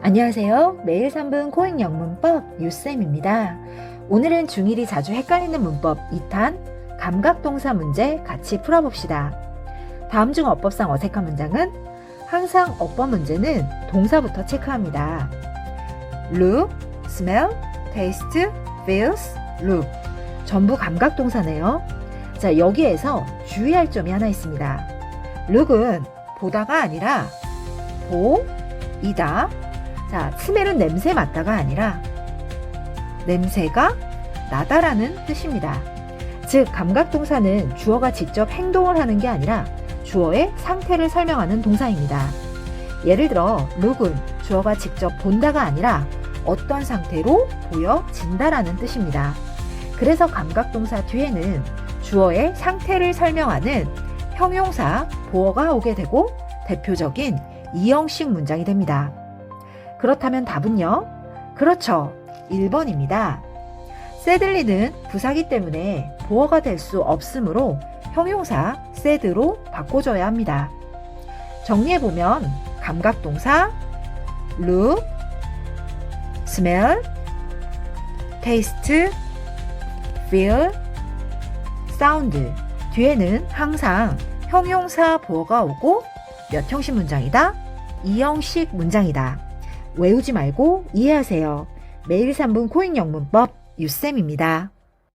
안녕하세요. 매일 3분 코잉 영문법 유쌤입니다. 오늘은 중1이 자주 헷갈리는 문법 2탄 감각동사 문제 같이 풀어봅시다. 다음 중 어법상 어색한 문장은 항상 어법 문제는 동사부터 체크합니다. look, smell, taste, feels, look 전부 감각동사네요. 자, 여기에서 주의할 점이 하나 있습니다. look은 보다가 아니라 보, 이다. 자, 스멜은 냄새 맡다가 아니라 냄새가 나다라는 뜻입니다. 즉, 감각 동사는 주어가 직접 행동을 하는 게 아니라 주어의 상태를 설명하는 동사입니다. 예를 들어, look은 주어가 직접 본다가 아니라 어떤 상태로 보여진다라는 뜻입니다. 그래서 감각 동사 뒤에는 주어의 상태를 설명하는 형용사 보어가 오게 되고 대표적인 이형식 문장이 됩니다. 그렇다면 답은요? 그렇죠. 1번입니다. 새들리는 부사기 때문에 보어가 될 수 없으므로 형용사 새드로 바꿔줘야 합니다. 정리해보면 감각동사 look, smell, taste, feel, sound 뒤에는 항상 형용사 보어가 오고 몇 형식 문장이다? 이형식 문장이다. 외우지 말고 이해하세요. 매일 3분 코잉 영문법 유쌤입니다.